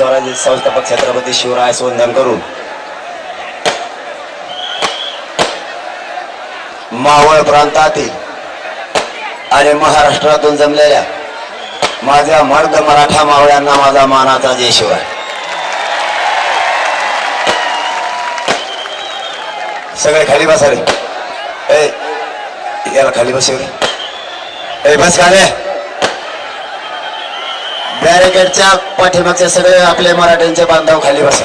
स्वराज्य संस्थापक छत्रपती शिवराय वंदन करून मावळ प्रांतातील आणि महाराष्ट्रातून जमलेल्या माझ्या मर्द मराठा मावळ्यांना माझा मानाचा जय शिवाय सगळे खाली बसा रे. ए याला खाली बसव रे. ए बस खाले. बॅरिकेडच्या पाठीमागचे सगळे आपले मराठ्यांचे बांधव खाली बसा.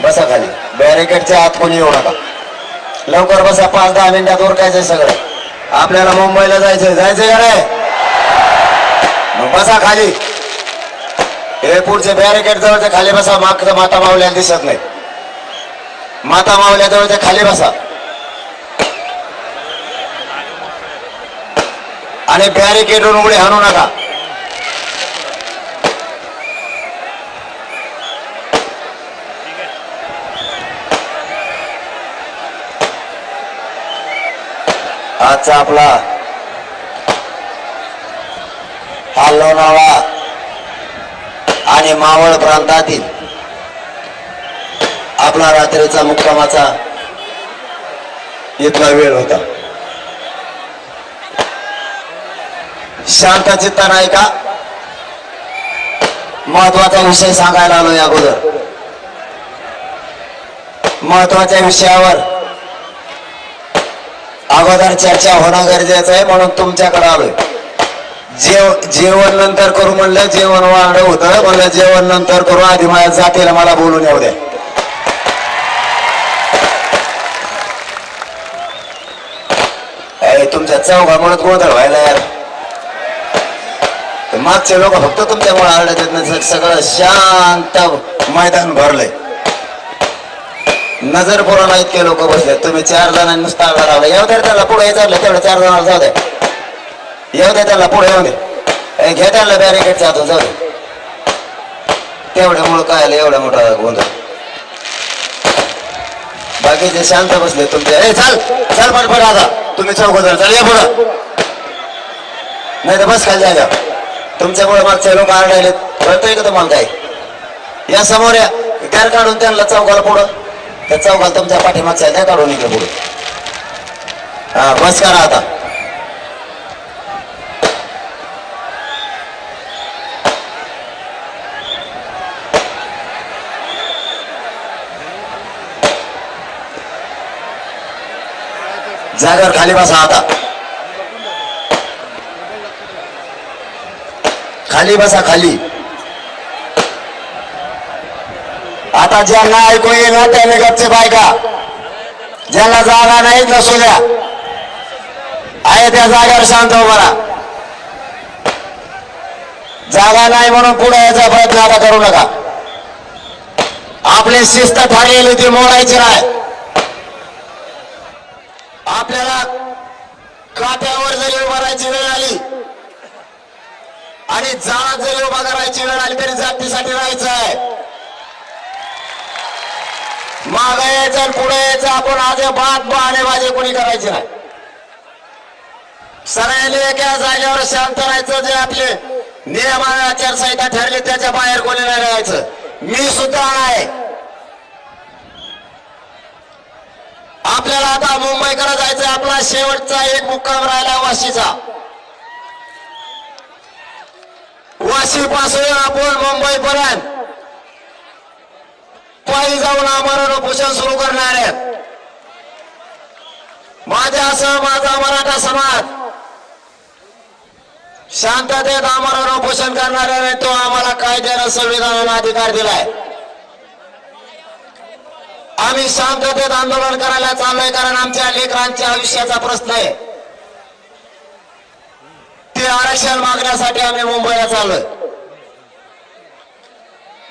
बसा खाली. बॅरिकेडच्या आत कोणी येऊ नका. लवकर बसा पाच दहा मिनिटात उरकायचंय सगळं. आपल्याला मुंबईला जायचंय. जायचंय का रे? बसा खाली. हे पुढचे बॅरिकेड जवळच्या खाली बसा. मागचं माता मावल्याला दिसत नाही. माता मावल्या जवळच्या खाली बसा. आणि बॅरिकेडून उघडे हाणू नका. आजचा आपला हा लोणावळा आणि मावळ प्रांतातील आपला रात्रीचा मुक्कामाचा इथला वेळ होता. शांत चित्ता नाही का? महत्त्वाचा विषय सांगायला आलो या अगोदर. महत्त्वाच्या विषयावर अगोदर चर्चा होणं गरजेचं आहे म्हणून तुमच्याकडे आलोय. जेव जेवण नंतर करू म्हणलं जेवण वाढ होतं. म्हणलं जेवण नंतर करू. आधी माझ्या जातीला मला बोलून येऊ द्या अरे तुमच्या म्हणत गोंधळ व्हायला यार. मागचे लोक फक्त तुमच्यामुळे आरडत येत नाही सगळं शांत मैदान भरलंय. नजर पुराला इतके लोक बसले तुम्ही चार जणांनी नुसता घडावला येऊ दे त्याला पुढे चाललं तेवढं चार जणांना जाऊ दे. येऊ दे त्याला पुढे येऊ दे. ए, घे त्याला बॅरिकेडच्या हातून जाऊ दे. तेवढ्यामुळं काय आलं एवढा मोठा गोंधळ. बाकीचे शांत बसले तुमचे ए चाल चाल पडपड आता. तुम्ही चौक जण चल या पुढं. नाही तर बस खाली जायला तुमच्यामुळे मागचे लोक आरडायलेत. कळतंय का तुम्हाला काय या समोर या. गॅर काढून त्यांना चौकाला पुढं. त्या चौकाला तुमच्या पाठीमागच्या त्या काढून इकडे पुढे. हा बस करा आता. जागेवर खाली बसा आता. खाली बसा खाली. आता ज्यांना ऐकू येईल ना त्याने गपचे बायका ज्यांना जागा नाही नसू द्या आहे त्या जागेवर शांत उभा जागा नाही म्हणून पुढे यायचा प्रयत्न आता करू नका. आपली शिस्त ठरलेली ती मोडायची नाही. आपल्याला काट्यावर जरी उभा राहायची वेळ आली आणि जाळात जरी उभा करायची वेळ आली तरी जातीसाठी राहायचं आहे. मागे यायचं पुढे यायचं आपण आज बात बहाणे कोणी करायचे नाही. सगळ्यांनी एका जागेवर शांत राहायचं जे आपले नियम आणि आचारसंहिता ठरली त्याच्या बाहेर कोणी नाही राहायचं. मी सुद्धा आहे आपल्याला आता मुंबईकडे जायचं आपला शेवटचा एक मुक्काम राहिला वाशीचा. वाशी पासून आपण मुंबई पर्यंत पायी जाऊन आमरण उपोषण सुरू करणार आहेत. माझ्यासह माझा मराठा समाज. शांततेत आमरण उपोषण करणार आहे तो आम्हाला कायद्यानं संविधानाला अधिकार दिलाय. आम्ही शांततेत आंदोलन करायला चाललोय कारण आमच्या लेकरांच्या आयुष्याचा प्रश्न आहे. ते आरक्षण मागण्यासाठी आम्ही मुंबईला चाललोय.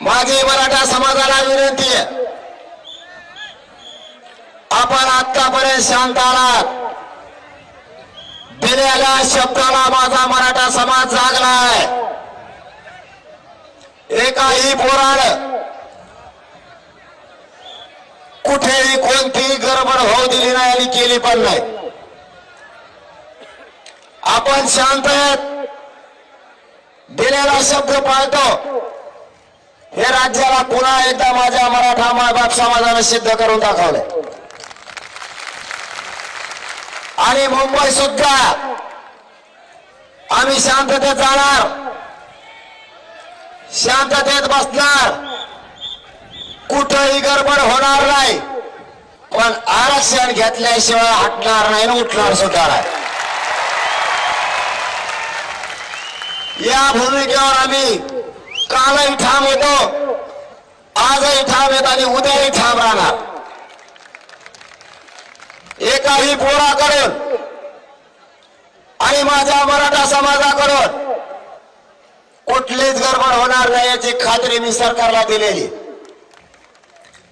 माझी मराठा समाजाला विनंती आहे. आपण आतापर्यंत शांत आलात. दिलेल्या शब्दाला माझा मराठा समाज जागलाय. एकाही पोराड कुठेही कोणतीही गडबड होऊ दिली नाही आणि केली पण नाही. आपण शांत आहेत. दिलेला शब्द पाळतो. हे राज्याला पुन्हा एकदा माझ्या मराठा मायबाप समाजाने सिद्ध करून दाखवलंय आणि मुंबई सुद्धा आम्ही शांततेत जाणार शांततेत बसणार. कुठंही गडबड होणार नाही पण आरक्षण घेतल्याशिवाय हटणार नाही ना उठणार सुद्धा नाही. या भूमिकेवर आम्ही कालही ठाम होतो. आजही ठाम येत आणि उद्याही ठाम राहणार. एकाही पोराकडून आणि माझ्या मराठा समाजाकडून कुठलीच गडबड होणार नाही याची खात्री मी सरकारला दिलेली.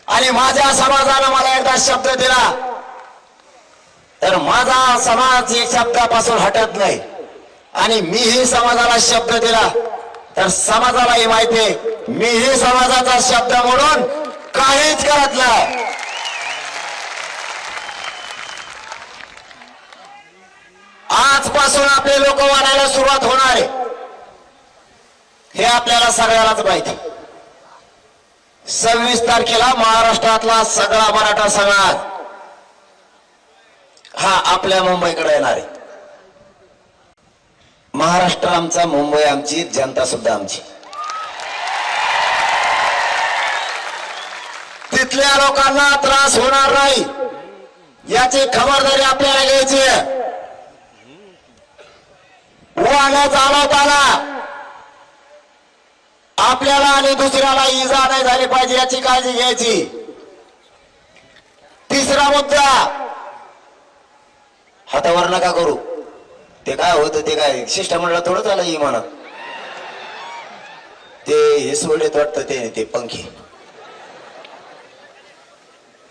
आणि माझ्या समाजानं मला एकदा शब्द दिला तर माझा समाज या शब्दापासून हटत नाही. आणि मीही समाजाला शब्द दिला तर समाजालाही माहिती आहे मीही समाजाचा शब्द म्हणून काहीच करत नाही. आजपासून आपले लोक वाढायला सुरुवात होणार आहे. हे आपल्याला सगळ्यालाच माहिती सव्वीस तारखेला महाराष्ट्रातला सगळा मराठा समाज हा आपल्या मुंबईकडे येणार आहे. महाराष्ट्र आमचा मुंबई आमची जनता सुद्धा आमची. तिथल्या लोकांना त्रास होणार नाही. याची खबरदारी आपल्याला घ्यायची आहे. वाहनं चालवताना आपल्याला आणि दुसऱ्याला इजा नाही झाली पाहिजे याची काळजी घ्यायची. तिसरा मुद्दा हातावर नका करू. ते काय होतं ते काय शिष्टमंडळ थोडं झालं म्हणा. ते हे सोडलेत वाटतं ते ते पंखी.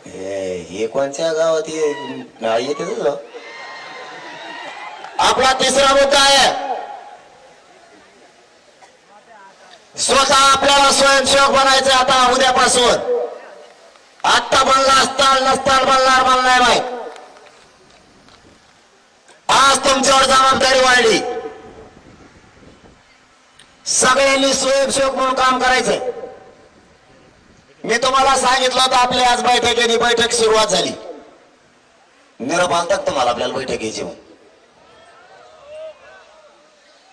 हे हे कोणत्या गावात नाही येते तुझं? आपला तिसरा मुद्दा आहे. स्वतः आपल्याला स्वयंसेवक बनायचं आता उद्यापासून. आत्ता बनला असताल नसताल बनणार बनणार नाही. आज तुमच्यावर जबाबदारी वाढली. सगळ्यांनी स्वयंसेवक म्हणून काम करायचंय. मी तुम्हाला सांगितलं होतं आपल्या आज बैठकीने बैठक सुरुवात झाली. निरोप आणतात तुम्हाला आपल्याला बैठक घ्यायची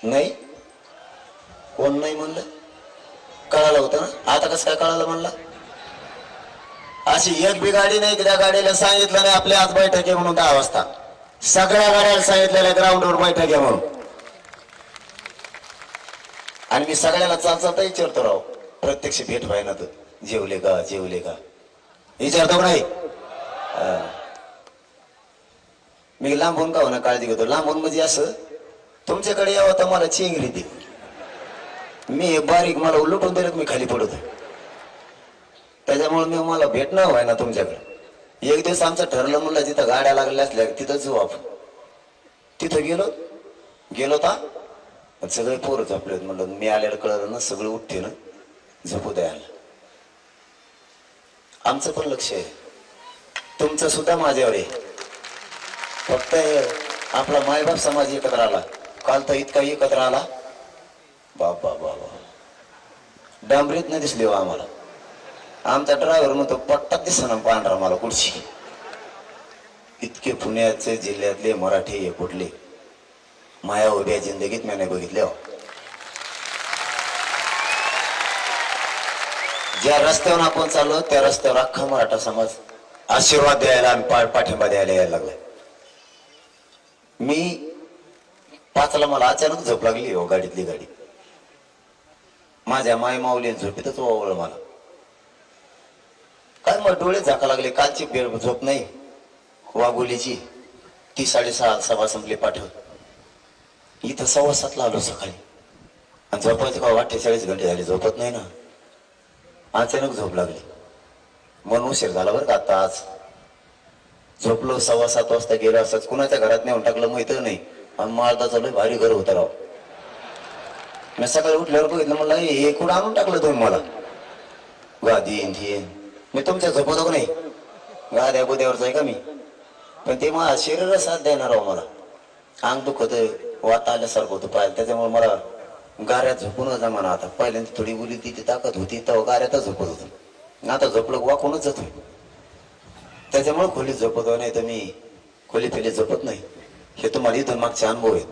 नाही? कोण नाही म्हणलं? कळालं होतं ना? आता कसं काय कळालं म्हणलं? अशी एक बी गाडी नाही की त्या गाडीला सांगितलं नाही आपल्या आज बैठक आहे म्हणून दहा वाजता. सगळ्या गाड्याला सांगितलेल्या ग्राउंडवर बैठक घ्या म्हणून. आणि मी सगळ्याला चालचालता विचारतो राव प्रत्यक्ष भेट व्हायना तर. जेवले का जेवले का? विचारतो नाही? मी लांबून का होणार काळजी घेतो? लांबून म्हणजे असं तुमच्याकडे यावं तर मला चेंगरी दे. मी बारीक मला उलटून दिलं मी खाली पडतो त्याच्यामुळे मी मला भेटणं व्हाय ना तुमच्याकडे. एक दिवस आमचं ठरलं म्हणलं जिथं गाड्या लागल्या असल्या तिथं जाऊ आपण. तिथं गेलो. गेलो ता सगळे पोरं झोपले म्हणलं मी आल्यावर कळलं ना सगळं उठते ना झोपू द्यायला आमचं पण लक्ष आहे. तुमचं सुद्धा माझ्यावर आहे. फक्त हे आपला मायबाप समाज एकत्र आला. काल तर इतका एकत्र आला. बाबा बाबा. डांबरीत नाही दिसली हो आम्हाला. आमचा ड्रायव्हर म्हणतो पट्टा दिसना पांढरा मला कुठची इतके पुण्याचे जिल्ह्यातले मराठी हे कुठले? माया उभ्या जिंदगीत मी नाही बघितले हो. ज्या रस्त्यावर आपण चाललो त्या रस्त्यावर अख्खा मराठा समाज आशीर्वाद द्यायला आणि पा- पाठिंबा द्यायला यायला लागलाय. मी पाचला मला अचानक झोप लागली हो गाडीतली गाडी. माझ्या माय माऊली झोपेतच ओवळ मला. काय मला डोळे झाका लागले कालची बेळ झोप नाही. वाघोलीची ती साडेसहा सभा संपली पाठव इथं सव्वा सातला आलो सकाळी. आणि झोपायचं का अठ्ठेचाळीस घंटे झाले झोपत नाही ना. अचानक झोप लागली. म्हणून उशीर झाला बरं का आता आज. झोपलो सव्वा सात वाजता गेलो असंच कुणाच्या घरात नेऊन टाकलं माहीत नाही. आणि माळदा चालू भारी घर होतं राव. मी सकाळी उठल्यावर बघितलं म्हणलं "हे- कुठं आणून टाकलं तुम्ही मला? गादी न मी तुमच्या झोपतो का नाही? गाद्या गोद्यावरच आहे का मी? पण ते मला शरीर साथ देणार राव मला. अंग दुखत वाता आल्यासारखं होतं पाहिलं त्याच्यामुळे मला गाऱ्यात झोपून जमाना आता. पहिल्यांदा थोडी उली ती ताकद होती तेव्हा गाऱ्यातच झोपत होतो. आता झोपलं वाकूनच जातो त्याच्यामुळे खोलीत झोपतो नाही तर मी खोली फिली झोपत नाही. हे तुम्हाला इथून मागचे अनुभव आहेत.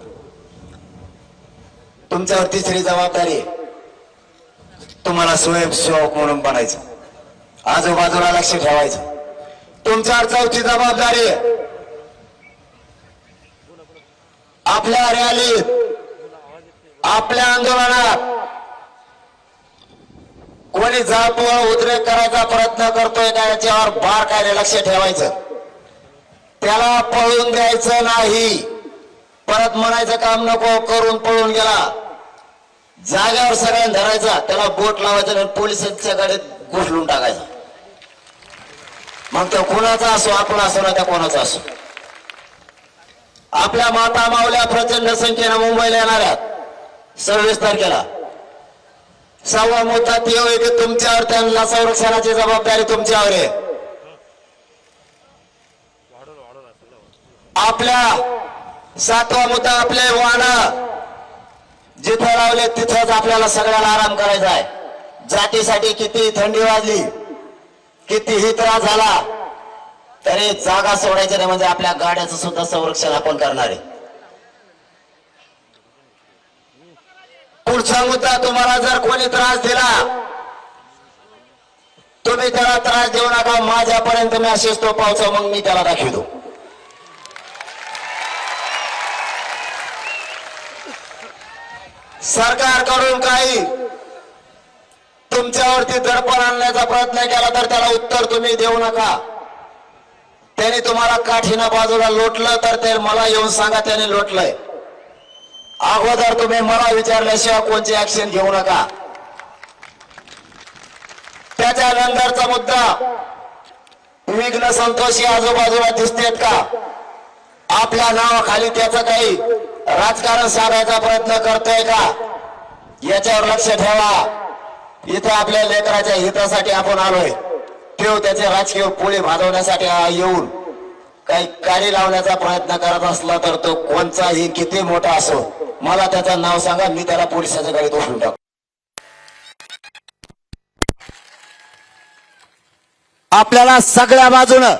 तुमच्यावर तिसरी जबाबदारी तुम्हाला स्वयंसेवक म्हणून बनायचं. आजूबाजूला लक्ष ठेवायचं. तुमच्यावर चौथी जबाबदारी आहे. आपल्या रॅलीत आपल्या आंदोलनात कोणी जातोळ उद्रेक करायचा प्रयत्न करतोय का याच्यावर बार काय लक्ष ठेवायचं. त्याला पळून द्यायचं नाही. परत म्हणायचं काम नको करून पळून गेला. जाग्यावर सगळ्यांना धरायचा त्याला बोट लावायचं आणि पोलिसांच्या गाडीत घुसलून टाकायचं. मग तो कोणाचा असो आपला असो ना त्या कोणाचा असो. आपल्या माता मावल्या प्रचंड संख्येनं मुंबईला येणाऱ्या सव्वीस तारखेला. सहावा मोठा ते होय की तुमच्यावर त्यांना संरक्षणाची जबाबदारी तुमच्यावर आहे. आपल्या सातवा मुद्दा आपले वाहन जिथं लावले तिथंच आपल्याला सगळ्याला आराम करायचा आहे. जातीसाठी किती थंडी वाजली. कितीही त्रास झाला तरी जागा सोडायची नाही म्हणजे आपल्या गाड्याचं सुद्धा संरक्षण आपण करणार आहे. पुढचा मुद्दा तुम्हाला जर कोणी त्रास दिला तुम्ही त्याला त्रास देऊ नका माझ्यापर्यंत मेसेज तो पावसा मग मी त्याला दाखवतो. सरकारकडून काही तुमच्यावरती दडपण आणण्याचा प्रयत्न केला तर त्याला उत्तर तुम्ही देऊ नका. त्याने तुम्हाला काठीनं बाजूला लोटलं तर ते मला येऊन सांगा त्याने लोटलंय. अगोदर तुम्ही मला विचारल्याशिवाय कोणची ऍक्शन घेऊ नका. त्याच्यानंतरचा मुद्दा विघ्न संतोषी आजूबाजूला दिसतेत का? आपल्या नावाखाली त्याचं काही राजकारण साधायचा प्रयत्न करतोय का? याच्यावर लक्ष ठेवा. इथं आपल्या लेकराच्या हितासाठी आपण आलोय. ठेव त्याचे राजकीय पोळी भाजवण्यासाठी येऊन काही कार्य लावण्याचा प्रयत्न करत असला तर तो कोणचाही किती मोठा असो मला त्याचं नाव सांगा मी त्याला पोलिसाच्या गाडीत उचलून टाकतो. आपल्याला सगळ्या बाजूनं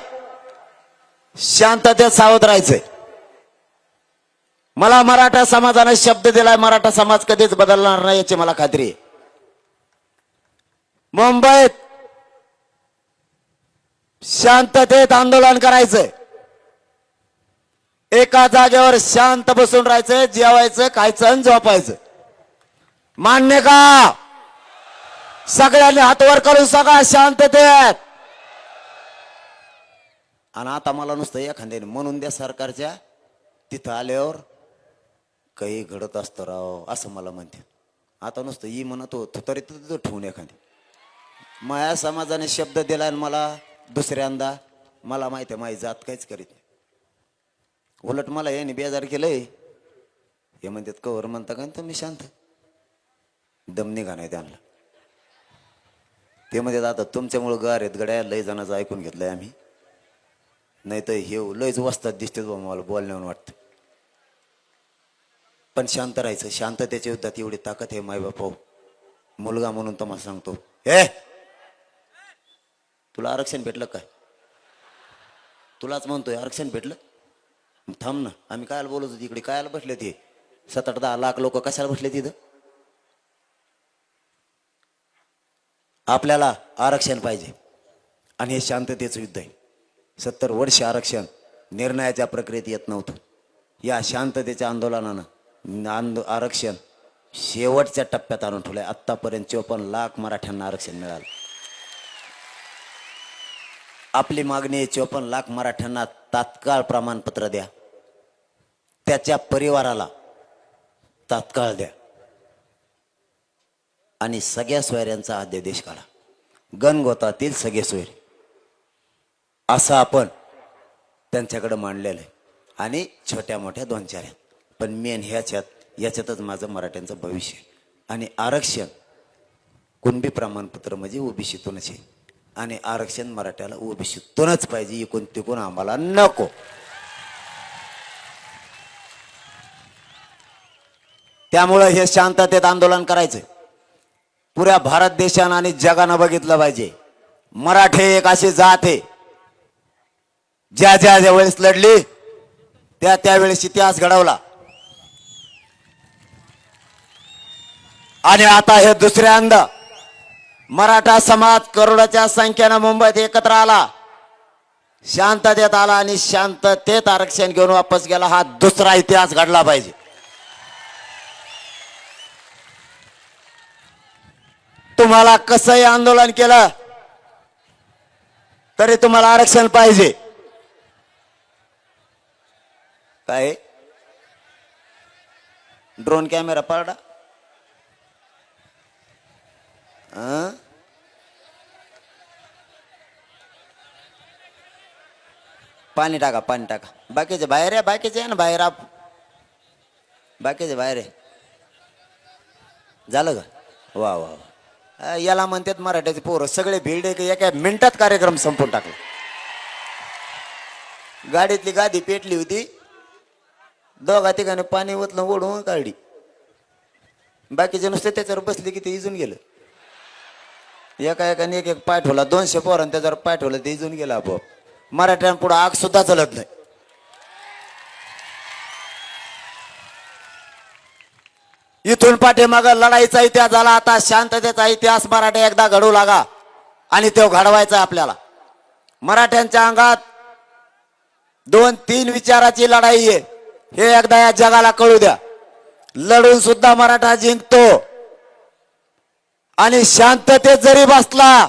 शांततेत सावध राहायचंय. मला मराठा समाजाने शब्द दिलाय मराठा समाज कधीच बदलणार नाही याची मला खात्री आहे. मुंबईत शांततेत आंदोलन करायचंय. एका जागेवर शांत बसून राहायचंय जेवायचं खायचं आणि झोपायचं. मान्य का? सगळ्यांनी हातवर करून सगळा शांततेत. आणि आता मला नुसतं एखाद्याने म्हणून द्या सरकारच्या तिथं आल्यावर काही घडत असतं राव असं मला म्हणते. आता नुसतं ई म्हणत होतो तरी तिथं ठेवून एखादी. माया समाजाने शब्द दिला आणि मला दुसऱ्यांदा मला माहिती आहे माझी जात काहीच करीत नाही. उलट मला याने बेजार केलंय. हे म्हणतात कवर म्हणता का तुम्ही शांत? दम निघा नाही त्यांना. ते म्हणतात आता तुमच्यामुळं गार आहेत गड्या लय जणांचं ऐकून घेतलंय आम्ही. नाही तर हे लयच वस्तात दिसते बा मला बोलण्यावर वाटतं. पण शांत राहायचं. शांततेच्या युद्धात एवढी ताकद आहे माय बापा मुलगा म्हणून तुम्हाला सांगतो. हे! तुला आरक्षण भेटलं काय? तुलाच म्हणतोय आरक्षण भेटलं? थांब ना आम्ही कायला बोलत होतो इकडे कायला बसले ते? सात आठ दहा लाख लोक कशाला बसले तिथं? आपल्याला आरक्षण पाहिजे. आणि हे शांततेचं युद्ध आहे. सत्तर वर्ष आरक्षण निर्णयाच्या प्रक्रियेत येत नव्हतं. या शांततेच्या आंदोलनानं आंदो आरक्षण शेवटच्या टप्प्यात आणून ठेवलंय. आत्तापर्यंत चोपन्न लाख मराठ्यांना आरक्षण मिळालं. आपली मागणी आहे चोपन्न लाख मराठ्यांना तात्काळ प्रमाणपत्र द्या. त्याच्या परिवाराला तात्काळ द्या. आणि सगळ्या सोयऱ्यांचा अध्यादेश काढा. गणगोतातील सगळे सोयरे. असं आपण त्यांच्याकडे मांडलेलं आहे. आणि छोट्या मोठ्या दोन चार आहेत. पण मेन ह्याच्यात याच्यातच माझं मराठ्यांचं भविष्य आणि आरक्षण कुणबी प्रमाणपत्र म्हणजे ओबीसीतूनच आहे. आणि आरक्षण मराठ्याला ओबीसीतूनच पाहिजे इकून तिकून आम्हाला नको. त्यामुळं हे शांततेत आंदोलन करायचं. पुऱ्या भारत देशानं आणि जगानं बघितलं पाहिजे. मराठे एक अशी जात आहे. ज्या ज्या ज्या वेळेस लढली त्या त्यावेळेस इतिहास घडवला. आणि आता हे दुसऱ्यांदा मराठा समाज करोडाच्या संख्येनं मुंबईत एकत्र आला. शांततेत आला आणि शांततेत आरक्षण घेऊन वापस गेला. हा दुसरा इतिहास घडला पाहिजे. तुम्हाला कसंही आंदोलन केलं तरी तुम्हाला आरक्षण पाहिजे. काय? ड्रोन कॅमेरा पारडा पाणी टाका पाणी टाका. बाकीचे बाहेर आहे बाकीचे आहे ना बाहेर आप. बाकीचे बाहेर आहे. झालं का? वा वा वा. याला म्हणतात मराठ्याचे पोरं सगळे भीड आहे की एका मिनिटात कार्यक्रम संपून टाकला. गाडीतली गादी पेटली होती. दोघा ठिकाणी पाणी ओतलं ओढून काढली. बाकीचे नुसते त्याच्यावर बसले की ते इजून गेलं. एका एकाने एक एक पाय ठेवला दोनशे पोरांनी त्याच्यावर पाय ठेवला ते इजून गेला आपोआप. मराठ्यांपुढं आग सुद्धा चलत नाही. इथून पाठीमाग लढाईचा इतिहास झाला आता शांततेचा इतिहास मराठा एकदा घडू लागा आणि तो घडवायचा आपल्याला. मराठ्यांच्या अंगात दोन तीन विचाराची लढाई आहे. हे एकदा या जगाला कळू द्या. लढून सुद्धा मराठा जिंकतो. आणि शांततेत जरी बसला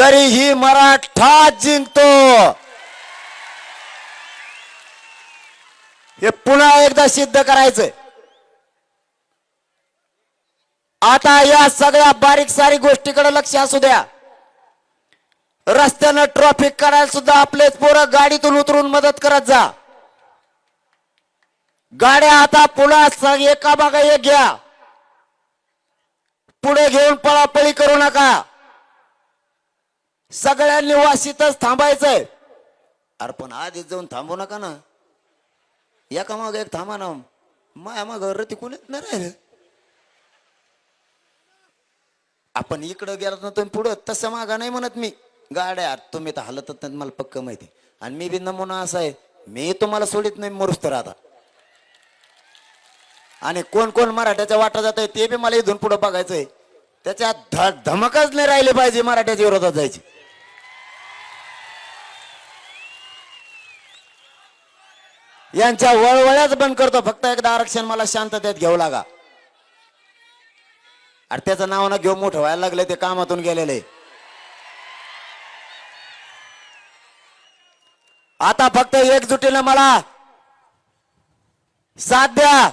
तरीही मराठा जिंकतो. हे पुन्हा एकदा सिद्ध करायचंय. आता या सगळ्या बारीक सारी गोष्टीकडे लक्ष असू द्या. रस्त्यानं ट्रॉफिक करायला सुद्धा आपलेच पोरं गाडीतून उतरून मदत करत जा. गाड्या आता पुन्हा एका बागा एक घ्या. पुढे घेऊन पळापळी करू नका. सगळ्यांनी वाशीतच थांबायचंय. अरे पण आधीच जाऊन थांबू नका ना. एका माग एक थांबा ना. माया माग रती कोणीच नाही राहिलं. आपण इकडं गेलो ना तुम्ही पुढं तसं मागा नाही म्हणत मी. गाड्या तुम्ही तर हलतच नाही मला पक्क माहिती. आणि मी बी नमुना असा आहे. मी तुम्हाला सोडित नाही मरुस्त राहता. आणि कोण कोण मराठ्याच्या वाटा जात आहे ते बी मला इथून पुढं बघायचंय. त्याच्यात ध- धमकच नाही राहिले पाहिजे मराठ्याच्या विरोधात जायची. यांच्या वळवळ्याच बंद करतो. फक्त एकदा आरक्षण मला शांततेत घेऊ लागा. अरे त्याचं नाव ना घेऊ मोठं व्हायला लागले ते कामातून गेलेले. आता फक्त एकजुटीनं मला साथ द्या.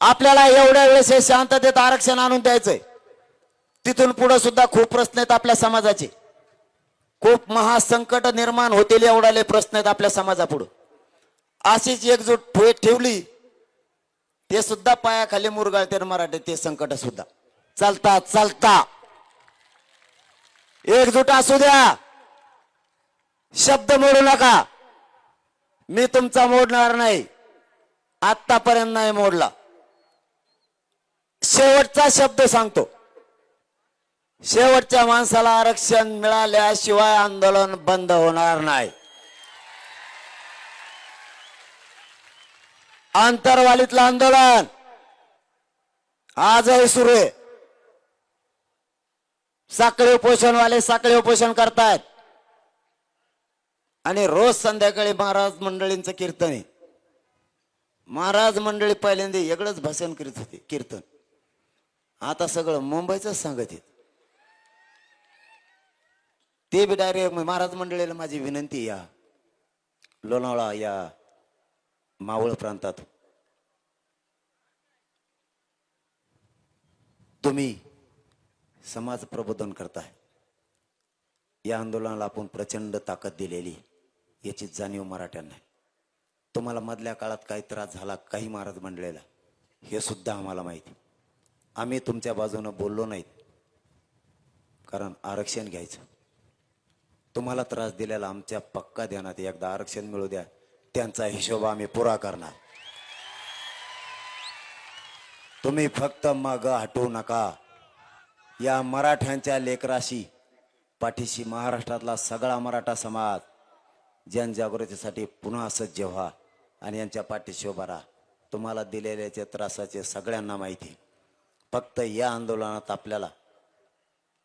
आपल्याला एवढ्या वेळेस हे शांततेत आरक्षण आणून द्यायचंय. तिथून पुढे सुद्धा खूप प्रश्न आहेत आपल्या समाजाचे. खूप महासंकट निर्माण होतील एवढाले प्रश्न आहेत आपल्या समाजापुढं. अशीच एकजूट ठे- ठेवली ते सुद्धा पायाखाली मुरगाळते मराठे मराठी ते संकट सुद्धा. चालता चालता. एकजूट असू द्या. शब्द मोडू नका. मी तुमचा मोडणार नाही. आतापर्यंत नाही मोडला. शेवटचा शब्द सांगतो. शेवटच्या माणसाला आरक्षण मिळाल्याशिवाय आंदोलन बंद होणार नाही. आंतरवालीतलं आंदोलन. आजही सुरू आहे. साखळी उपोषणवाले साखळी उपोषण करतायत. आणि रोज संध्याकाळी महाराज मंडळींचं कीर्तन आहे. महाराज मंडळी पहिल्यांदा वेगळंच भाषण करीत होते कीर्तन. आता सगळं मुंबईच सांगत आहेत. ते बी डायरेक्ट महाराज मंडळीला माझी विनंती या. लोणावळा या. मावळ प्रांतात. तुम्ही समाज प्रबोधन करताय. या आंदोलनाला आपण प्रचंड ताकद दिलेली याची जाणीव मराठ्यांना तुम्हाला मधल्या काळात काही त्रास झाला काही महाराज म्हणलेला हे सुद्धा आम्हाला माहिती. आम्ही तुमच्या बाजूनं बोललो नाहीत. कारण आरक्षण घ्यायचं. तुम्हाला त्रास दिलेला आमच्या पक्का ध्यानात एकदा आरक्षण मिळू द्या. त्यांचा हिशोब आम्ही पुरा करणार. तुम्ही फक्त मग हटू नका. या मराठ्यांच्या लेकराशी पाठीशी महाराष्ट्रातला सगळा मराठा समाज जनजागृतीसाठी पुन्हा सज्ज व्हा आणि यांच्या पाठीशी उभा राहा. तुम्हाला दिलेल्याचे त्रासाचे सगळ्यांना माहिती फक्त या आंदोलनात आपल्याला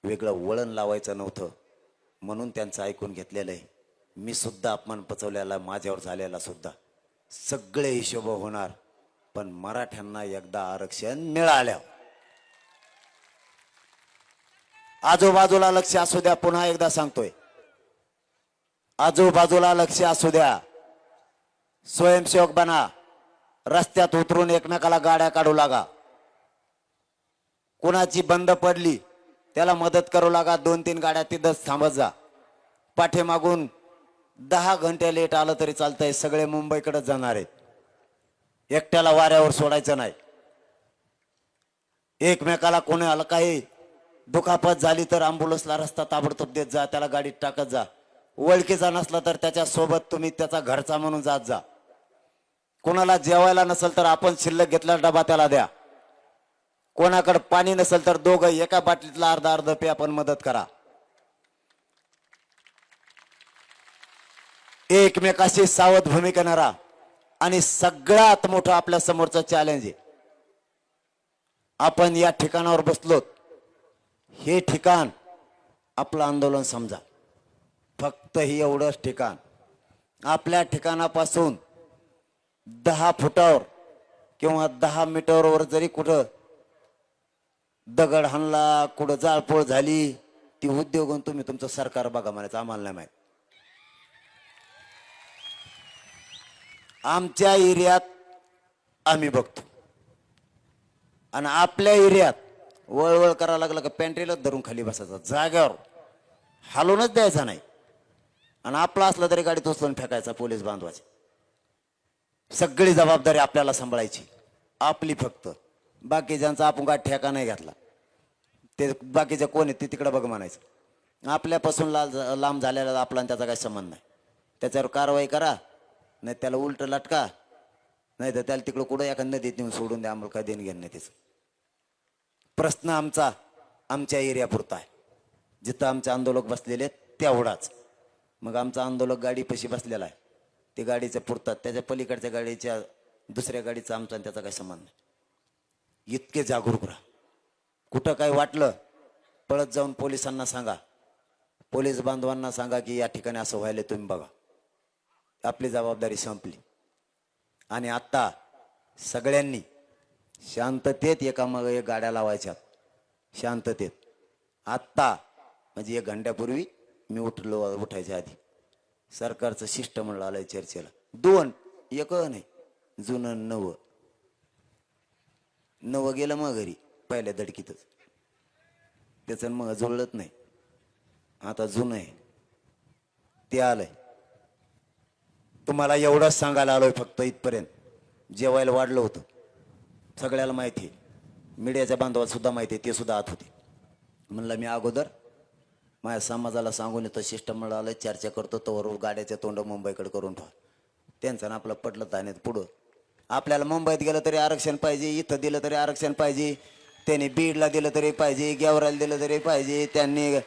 वेगळं वळण लावायचं नव्हतं म्हणून त्यांचं ऐकून घेतलेलं आहे. मी सुद्धा अपमान पचवलेला माझ्यावर झालेला सुद्धा. सगळे हिशोब होणार पण मराठ्यांना एकदा आरक्षण मिळाल्या आजूबाजूला लक्ष असू द्या पुन्हा एकदा सांगतोय. आजूबाजूला लक्ष असू द्या. स्वयंसेवक बना. रस्त्यात उतरून एकमेकाला गाड्या काढू लागा. कुणाची बंद पडली त्याला मदत करू लागा. दोन तीन गाड्या तिथंच थांबत जा. पाठीमागून दहा घंटे लेट आलं तरी चालतंय सगळे मुंबईकडे जाणार आहेत. एकट्याला वाऱ्यावर सोडायचं नाही. एकमेकाला कोणी आलं काही दुखापत झाली तर अँब्युलन्सला रस्ता ताबडतोब देत जा त्याला गाडीत टाकत जा. ओळखीचा नसला तर त्याच्या सोबत तुम्ही त्याचा घरचा म्हणून जात जा. कोणाला जेवायला नसेल तर आपण शिल्लक घेतला डबा त्याला द्या. कोणाकडे पाणी नसेल तर दोघं एका बाटलीतला अर्धा अर्ध पे आपण मदत करा. एकमेकाशी सावध भूमिका राहा आणि सगळ्यात मोठं आपल्या समोरचं चॅलेंज आहे. आपण या ठिकाणावर बसलोत. हे ठिकाण आपलं आंदोलन समजा. फक्त हे एवढंच ठिकाण. आपल्या ठिकाणापासून दहा फुटावर किंवा दहा मीटरवर जरी कुठं दगड हाणला कुठं जाळपोळ झाली ती उद्योगून तुम्ही तुमचं सरकार बघा म्हणायचं आम्हाला नाही माहीत. आमच्या एरियात आम्ही बघतो. आणि आपल्या एरियात वळवळ करायला लागलं का पॅन्ट्रीलाच धरून खाली बसायचं. जाग्यावर हालूनच द्यायचा नाही. आणि आपला असला तरी गाडीत उचलून फेकायचा पोलीस बांधवाची. सगळी जबाबदारी आपल्याला सांभाळायची. आपली फक्त. बाकीच्यांचा आपण काय ठेका नाही घातला. ते बाकीचे कोण आहेत ते तिकडं बघ म्हणायचं. आपल्यापासून लाल लांब झालेला आपला त्याचा काही संबंध नाही. त्याच्यावर कारवाई करा. नाही त्याला उलट लटका. नाही तर त्याला तिकडं कुठं एका नदीत नेऊन सोडून द्या आम्हाला काय देणं घेणं नाही त्याचं. प्रश्न आमचा आमच्या एरियापुरता आहे. जिथं आमचे आंदोलक बसलेले आहेत तेवढाच. मग आमचा आंदोलक गाडीपाशी बसलेला आहे. ते गाडीचं पुरतात. त्याच्या पलीकडच्या गाडीच्या दुसऱ्या गाडीचा आमचा आणि त्याचा काही संबंध नाही. इतके जागरूक राहा. कुठं काय वाटलं पळत जाऊन पोलिसांना सांगा. पोलीस बांधवांना सांगा की या ठिकाणी असं व्हायला तुम्ही बघा. आपली जबाबदारी संपली. आणि आत्ता सगळ्यांनी शांततेत एकामागे एक गाड्या लावायच्यात. शांततेत. आत्ता म्हणजे एक घंट्यापूर्वी मी उठलो उठायच्या आधी. सरकारचं शिष्टमंडळ आलंय चर्चेला. दोन एक नाही जुनं नवं. नवं गेलं मग घरी पहिल्या धडकीतच. त्याचं मग जुळत नाही. आता जुनं आहे. ते आलंय. तुम्हाला एवढंच सांगायला आलोय फक्त इथपर्यंत. जेवायला वाढलं होतं. सगळ्याला माहिती आहे. मीडियाच्या बांधवाला सुद्धा माहिती आहे. ते सुद्धा आत होते. म्हणलं मी अगोदर माझ्या समाजाला सांगून येतो शिष्टमंडळाला चर्चा करतो तोवर गाड्याच्या तोंड मुंबईकडे करून ठेवा. त्यांचं ना आपलं पटलं तर पुढं. आपल्याला मुंबईत गेलं तरी आरक्षण पाहिजे इथं दिलं तरी आरक्षण पाहिजे त्यांनी बीडला दिलं तरी पाहिजे गेवराला दिलं तरी पाहिजे त्यांनी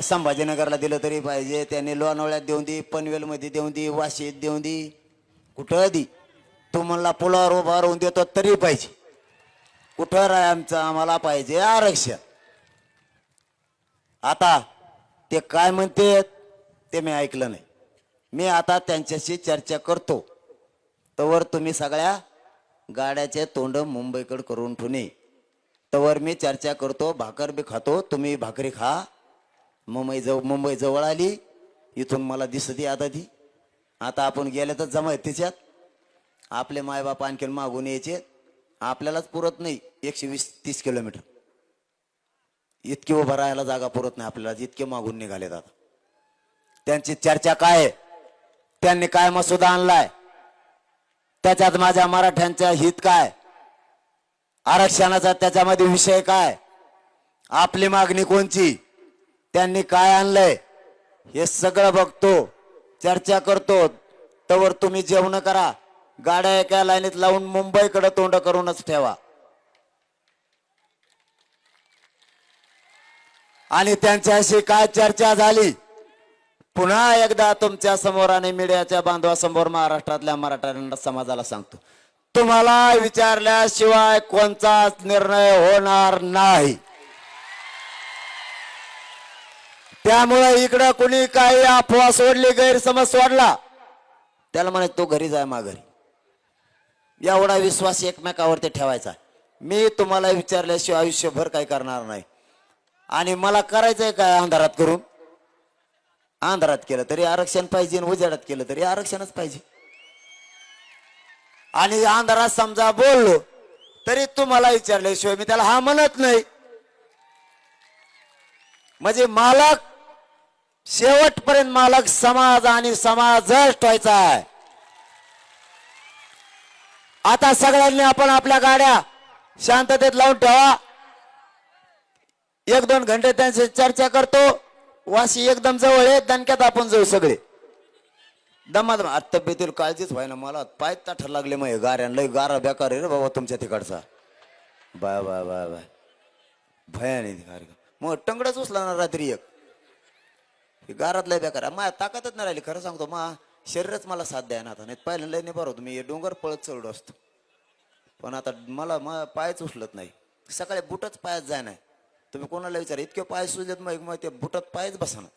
संभाजीनगरला दिलं तरी पाहिजे. त्यांनी लोणावळ्यात देऊन दे पनवेलमध्ये देऊन दी वाशीत देऊन दी. कुठं दी? तुम्हाला पुलावर उभा राहून देतो तरी पाहिजे. कुठं राय आमचं? आम्हाला पाहिजे आरक्षण. आता ते काय म्हणते ते मी ऐकलं नाही. मी आता त्यांच्याशी चर्चा करतो. तवर तुम्ही सगळ्या गाड्याचे तोंड मुंबईकडे करून ठेवणे. तवर मी चर्चा करतो भाकर बी खातो तुम्ही भाकरी खा. मुंबई जवळ मुंबई जवळ आली. इथून मला दिसते आता ती. आता आपण गेले तर जमा आहेत त्याच्यात आपले मायबाप आणखीन मागून यायचे. आपल्यालाच पुरत नाही. एकशे वीस तीस किलोमीटर. इतकी उभं राहायला जागा पुरत नाही आपल्याला. इतके मागून निघालेत आता. त्यांची चर्चा काय आहे? त्यांनी काय मसुदा आणलाय? त्याच्यात माझ्या मराठ्यांच्या हित काय? आरक्षणाचा त्याच्यामध्ये विषय काय? आपली मागणी कोणची? त्यांनी काय आणलंय हे सगळं बघतो चर्चा करतो. तवर तुम्ही जेवण करा. गाड्या एका लाईनीत लावून मुंबईकडे तोंड करूनच ठेवा. आणि त्यांच्याशी काय चर्चा झाली? पुन्हा एकदा तुमच्यासमोर आणि मीडियाच्या बांधवासमोर महाराष्ट्रातल्या मराठा समाजाला सांगतो. तुम्हाला विचारल्याशिवाय कोणताच निर्णय होणार नाही. त्यामुळे इकडं कुणी काही अफवा सोडली गैरसमज सोडला त्याला म्हणे तो घरी जाय माघारी. एवढा विश्वास एकमेकावरती ठेवायचा. मी तुम्हाला विचारल्याशिवाय आयुष्यभर काही करणार नाही. आणि मला करायचंय काय अंधारात करून? अंधारात केलं तरी आरक्षण पाहिजे आणि उजेडात केलं तरी आरक्षणच पाहिजे. आणि अंधारात समजा बोललो तरी तुम्हाला विचारल्याशिवाय मी त्याला हा म्हणत नाही. म्हणजे मालक शेवटपर्यंत मालक समाज आणि समाजच ठेवायचा आहे. आता सगळ्यांनी आपण आपल्या गाड्या शांततेत लावून ठेवा. एक दोन घंटे त्यांची चर्चा करतो. वाशी एकदम जवळ आहे दणक्यात आपण जाऊ सगळे. दमा दमा आता काळजीच व्हाय ना मला. पाय ताठर लागले मग गाऱ्यान लय गारा बेकार आहे रे बाबा तुमच्या तिकडचा. Bye bye bye bye. भयाने कार्यक्रम मग टंगडच उचला ना रात्री एक. गारात लय बेकार आहे. माझ्या ताकदच नाही राहिली. खरं सांगतो मा शरीरच मला साथ द्यायला ना आता. नाही पहिलं लय नाही बरं मी हे डोंगर पळत चढलो असतो. पण आता मला मा पायच उचलत नाही. सकाळी बुटच पायात जाय नाही. तुम्ही कोणाला विचार इतके पाय सुजलेत मग मग ते बुटात पायच बसणार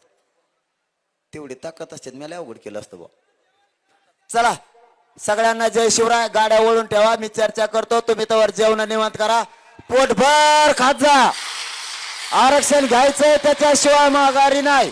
तेवढी ताकद असते. मला अवघड केलं असतं बा चला सगळ्यांना जय शिवराय. गाड्या वळून ठेवा. मी चर्चा करतो. तुम्ही त्यावर जेवण निवांत करा. पोटभर खात जा. आरक्षण घ्यायचंय त्याच्याशिवाय माघारी नाही.